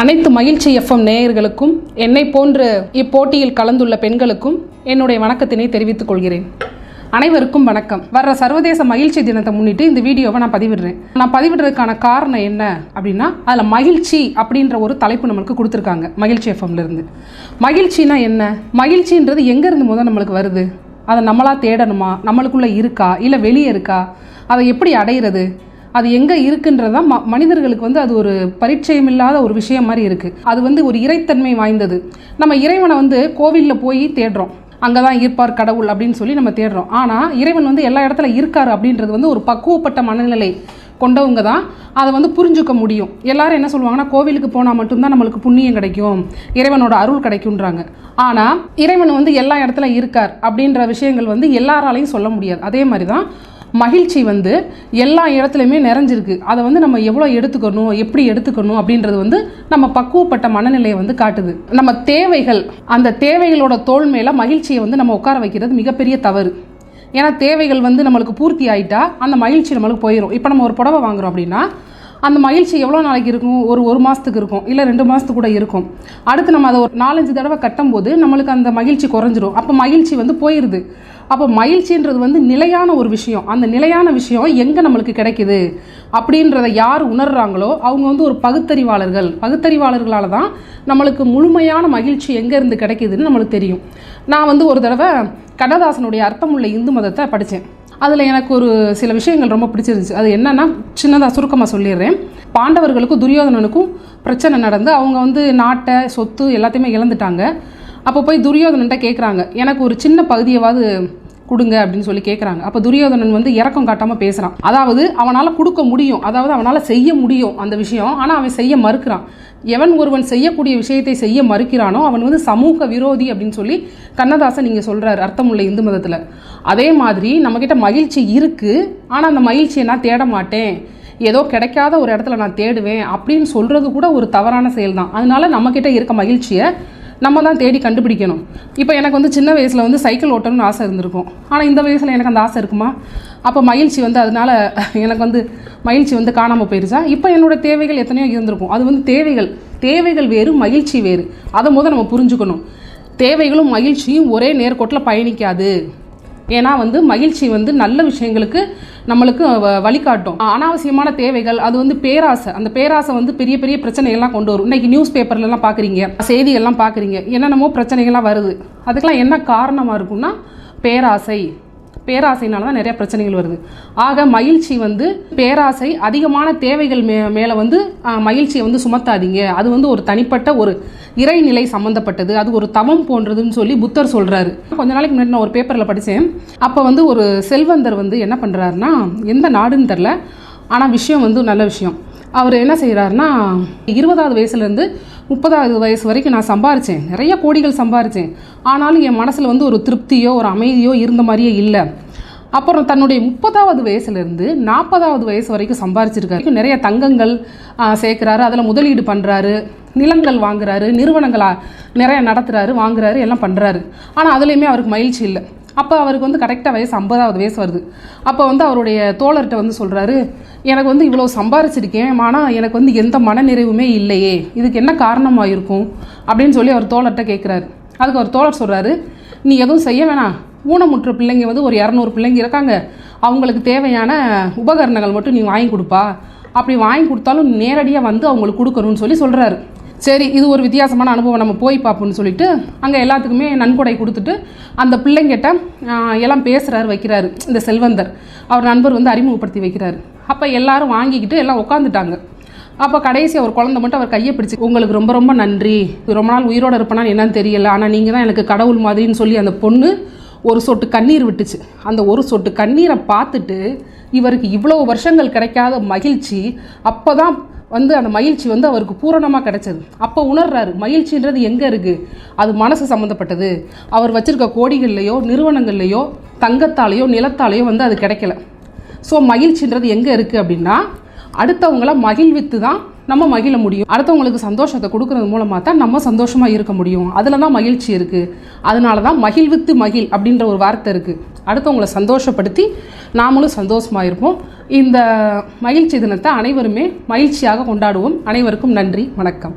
அனைத்து மகிழ்ச்சி எஃப்எம் நேயர்களுக்கும் என்னை போன்று இப்போட்டியில் கலந்துள்ள பெண்களுக்கும் என்னுடைய வணக்கத்தினை தெரிவித்துக் கொள்கிறேன். அனைவருக்கும் வணக்கம். வர்ற சர்வதேச மகிழ்ச்சி தினத்தை முன்னிட்டு இந்த வீடியோவை நான் பதிவிடுறேன். நான் பதிவிடுறதுக்கான காரணம் என்ன அப்படின்னா அதில் மகிழ்ச்சி அப்படின்ற ஒரு தலைப்பு நம்மளுக்கு கொடுத்துருக்காங்க மகிழ்ச்சி எஃப்எம்லேருந்து மகிழ்ச்சினா என்ன? மகிழ்ச்சின்றது எங்கேருந்து முதல் நம்மளுக்கு வருது? அதை நம்மளாக தேடணுமா? நம்மளுக்குள்ளே இருக்கா? இல்லை வெளியே இருக்கா? அதை எப்படி அடையிறது? அது எங்கே இருக்குன்றதா ம மனிதர்களுக்கு வந்து அது ஒரு பரிச்சயம் இல்லாத ஒரு விஷயம் மாதிரி இருக்குது அது வந்து ஒரு இறைத்தன்மை வாய்ந்தது. நம்ம இறைவனை வந்து கோவிலில் போய் தேடுறோம். அங்கே தான் இருப்பார் கடவுள் அப்படின்னு சொல்லி நம்ம தேடுறோம். ஆனால் இறைவன் வந்து எல்லா இடத்துல இருக்கார் அப்படின்றது வந்து ஒரு பக்குவப்பட்ட மனநிலை கொண்டவங்க தான் அதை வந்து புரிஞ்சுக்க முடியும். எல்லாரும் என்ன சொல்லுவாங்கன்னா கோவிலுக்கு போனால் மட்டும்தான் நம்மளுக்கு புண்ணியம் கிடைக்கும். இறைவனோட அருள் கிடைக்கும்ன்றாங்க. ஆனால் இறைவன் வந்து எல்லா இடத்துல இருக்கார் அப்படின்ற விஷயங்கள் வந்து எல்லாராலையும் சொல்ல முடியாது. அதே மாதிரி தான் மகிழ்ச்சி வந்து எல்லா இடத்துலையுமே நிறைஞ்சிருக்கு. அதை வந்து நம்ம எவ்வளோ எடுத்துக்கணும் எப்படி எடுத்துக்கணும் அப்படின்றது வந்து நம்ம பக்குவப்பட்ட மனநிலையை வந்து காட்டுது. நம்ம தேவைகள் அந்த தேவைகளோட தோல் மேலே மகிழ்ச்சியை வந்து நம்ம உட்கார வைக்கிறது மிகப்பெரிய தவறு. ஏன்னா தேவைகள் வந்து நம்மளுக்கு பூர்த்தி ஆகிட்டா அந்த மகிழ்ச்சி நம்மளுக்கு போயிடும் இப்போ நம்ம ஒரு புடவை வாங்குறோம் அப்படின்னா அந்த மகிழ்ச்சி எவ்வளோ நாளைக்கு இருக்கும்? ஒரு ஒரு மாதத்துக்கு இருக்கும். இல்லை ரெண்டு மாதத்துக்கு கூட இருக்கும். அடுத்து நம்ம அதை ஒரு நாலஞ்சு தடவை கட்டும்போது நம்மளுக்கு அந்த மகிழ்ச்சி குறைஞ்சிரும். அப்போ மகிழ்ச்சி வந்து போயிடுது அப்போ மகிழ்ச்சின்றது வந்து நிலையான ஒரு விஷயம். அந்த நிலையான விஷயம் எங்கே நம்மளுக்கு கிடைக்குது? அப்படின்றத யார் உணர்றாங்களோ அவங்க வந்து ஒரு பகுத்தறிவாளர்கள். பகுத்தறிவாளர்களால் தான் நம்மளுக்கு முழுமையான மகிழ்ச்சி எங்கேருந்து கிடைக்குதுன்னு நம்மளுக்கு தெரியும். நான் வந்து ஒரு தடவை கண்ணதாசனுடைய அர்த்தமுள்ள இந்து மதத்தை படித்தேன் அதில் எனக்கு ஒரு சில விஷயங்கள் ரொம்ப பிடிச்சிருந்துச்சு. அது என்னென்னா சின்னதாக சுருக்கமாக சொல்லிடுறேன். பாண்டவர்களுக்கும் துரியோதனனுக்கும் பிரச்சனை நடந்து அவங்க வந்து நாட்டை சொத்து எல்லாத்தையுமே இழந்துட்டாங்க. அப்போ போய் துரியோதனன்ட்ட கேட்குறாங்க எனக்கு ஒரு சின்ன பகுதியவாது கொடுங்க அப்படின்னு சொல்லி கேட்குறாங்க அப்போ துரியோதனன் வந்து இறக்கம் காட்டாமல் பேசுகிறான் அதாவது அவனால் கொடுக்க முடியும். அதாவது அவனால் செய்ய முடியும் அந்த விஷயம். ஆனால் அவன் செய்ய மறுக்கிறான். எவன் ஒருவன் செய்யக்கூடிய விஷயத்தை செய்ய மறுக்கிறானோ அவன் வந்து சமூக விரோதி அப்படின்னு சொல்லி கண்ணதாசன் நீங்கள் சொல்கிறார் அர்த்தமுள்ள இந்து மதத்தில். அதே மாதிரி நம்மக்கிட்ட மகிழ்ச்சி இருக்குது ஆனால் அந்த மகிழ்ச்சியை நான் தேட மாட்டேன். ஏதோ கிடைக்காத ஒரு இடத்துல நான் தேடுவேன் அப்படின்னு சொல்கிறது கூட ஒரு தவறான செயல் தான் அதனால நம்மக்கிட்ட இருக்க மகிழ்ச்சியை நம்ம தான் தேடி கண்டுபிடிக்கணும். இப்போ எனக்கு வந்து சின்ன வயசில் வந்து சைக்கிள் ஓட்டணும்னு ஆசை இருந்திருக்கும். ஆனால் இந்த வயசில் எனக்கு அந்த ஆசை இருக்குமா? அப்போ மகிழ்ச்சி வந்து அதனால எனக்கு வந்து மகிழ்ச்சி வந்து காணாமல் போயிருச்சா? இப்போ என்னோட தேவைகள் எத்தனையோ இருந்திருக்கும். அது வந்து தேவைகள். தேவைகள் வேறு மகிழ்ச்சி வேறு. அதை முதல் நம்ம புரிஞ்சுக்கணும். தேவைகளும் மகிழ்ச்சியும் ஒரே நேர்கோட்டில் பயணிக்காது. ஏன்னா வந்து மகிழ்ச்சி வந்து நல்ல விஷயங்களுக்கு நம்மளுக்கு வ- வழிகாட்டும். அனாவசியமான தேவைகள் அது வந்து பேராசை. அந்த பேராசை வந்து பெரிய பெரிய பிரச்சனைகள்லாம் கொண்டு வரும். இன்னைக்கு நியூஸ் பேப்பர்லலாம் பார்க்குறீங்க செய்திகள்லாம் பார்க்குறீங்க என்னென்னமோ பிரச்சனைகள்லாம் வருது. அதுக்கெல்லாம் என்ன காரணமாக இருக்கும்னா பேராசை. பேராசைனால தான் நிறைய பிரச்சனைகள் வருது. ஆக மகிழ்ச்சி வந்து பேராசை அதிகமான தேவைகள் மே மேலே வந்து மகிழ்ச்சியை வந்து சுமத்தாதீங்க. அது வந்து ஒரு தனிப்பட்ட ஒரு இறைநிலை சம்மந்தப்பட்டது அது ஒரு தவம் போன்றதுன்னு சொல்லி புத்தர் சொல்கிறாரு கொஞ்ச நாளைக்கு முன்னாடி நான் ஒரு பேப்பரில் படித்தேன் அப்போ வந்து ஒரு செல்வந்தர் வந்து என்ன பண்ணுறாருன்னா எந்த நாடுன்னு தெரில ஆனால் விஷயம் வந்து நல்ல விஷயம். அவர் என்ன செய்கிறாருன்னா இருபதாவது வயசுலேருந்து முப்பதாவது வயசு வரைக்கும் நான் சம்பாரித்தேன் நிறைய கோடிகள் சம்பாரித்தேன் ஆனாலும் என் மனசில் வந்து ஒரு திருப்தியோ ஒரு அமைதியோ இருந்த மாதிரியே இல்லை. அப்புறம் தன்னுடைய முப்பதாவது வயசுலேருந்து நாற்பதாவது வயசு வரைக்கும் சம்பாரிச்சிருக்காரு. நிறைய தங்கங்கள் சேர்க்குறாரு. அதில் முதலீடு பண்ணுறாரு நிலங்கள் வாங்குறாரு. நிறுவனங்களாக நிறைய நடத்துகிறாரு வாங்குறாரு எல்லாம் பண்ணுறாரு ஆனால் அதுலேயுமே அவருக்கு மகிழ்ச்சி இல்லை. அப்போ அவருக்கு வந்து கரெக்டாக வயசு ஐம்பதாவது வயசு வருது. அப்போ வந்து அவருடைய தோழர்கிட்ட வந்து சொல்கிறாரு எனக்கு வந்து இவ்வளோ சம்பாரிச்சிருக்கேன் ஆனால் எனக்கு வந்து எந்த மனநிறைவுமே இல்லையே. இதுக்கு என்ன காரணமாக இருக்கும் அப்படின்னு சொல்லி அவர் தோழர்கிட்ட கேட்குறாரு அதுக்கு அவர் தோழர் சொல்கிறாரு நீ எதுவும் செய்ய வேணாம். ஊனமுற்ற பிள்ளைங்க வந்து ஒரு இரநூறு பிள்ளைங்க இருக்காங்க. அவங்களுக்கு தேவையான உபகரணங்கள் மட்டும் நீ வாங்கி கொடுப்பா. அப்படி வாங்கி கொடுத்தாலும் நேரடியாக வந்து அவங்களுக்கு கொடுக்கணும்னு சொல்லி சொல்கிறாரு சரி இது ஒரு வித்தியாசமான அனுபவம். நம்ம போய் பார்ப்போம்னு சொல்லிட்டு அங்கே எல்லாத்துக்குமே நன்கொடை கொடுத்துட்டு அந்த பிள்ளைங்கிட்ட எல்லாம் பேசுகிறாரு வைக்கிறாரு. இந்த செல்வந்தர். அவர் நண்பர் வந்து அறிமுகப்படுத்தி வைக்கிறாரு. அப்போ எல்லாரும் வாங்கிக்கிட்டு எல்லாம் உட்காந்துட்டாங்க அப்போ கடைசி அவர் குழந்தை மட்டும் அவர் கையை பிடிச்சி உங்களுக்கு ரொம்ப ரொம்ப நன்றி. ரொம்ப நாள் உயிரோடு இருப்பேனான்னு என்னன்னு தெரியல. ஆனால் நீங்கள் தான் எனக்கு கடவுள் மாதிரின்னு சொல்லி அந்த பொண்ணு ஒரு சொட்டு கண்ணீர் விட்டுச்சு. அந்த ஒரு சொட்டு கண்ணீரை பார்த்துட்டு இவருக்கு இவ்வளோ வருஷங்கள் கிடைக்காத மகிழ்ச்சி அப்போ தான் வந்து அந்த மகிழ்ச்சி வந்து அவருக்கு பூரணமாக கிடைச்சது. அப்போ உணர்றாரு மகிழ்ச்சின்றது எங்கே இருக்குது அது மனசு சம்மந்தப்பட்டது அவர் வச்சுருக்க கோடிகள்லையோ நிறுவனங்கள்லையோ தங்கத்தாலேயோ நிலத்தாலேயோ வந்து அது கிடைக்கல. ஸோ மகிழ்ச்சின்றது எங்கே இருக்குது அப்படின்னா அடுத்தவங்கள மகிழ்வித்து தான் நம்ம மகிழ முடியும். அடுத்தவங்களுக்கு சந்தோஷத்தை கொடுக்கறது மூலமாக தான் நம்ம சந்தோஷமாக இருக்க முடியும். அதில் தான் மகிழ்ச்சி இருக்குது அதனால தான் மகிழ்வித்து மகிழ் அப்படின்ற ஒரு வார்த்தை இருக்குது அடுத்தவங்களை சந்தோஷப்படுத்தி நாமளும் சந்தோஷமாக இருப்போம். இந்த மகிழ்ச்சி தினத்தை அனைவருமே மகிழ்ச்சியாக கொண்டாடுவோம். அனைவருக்கும் நன்றி. வணக்கம்.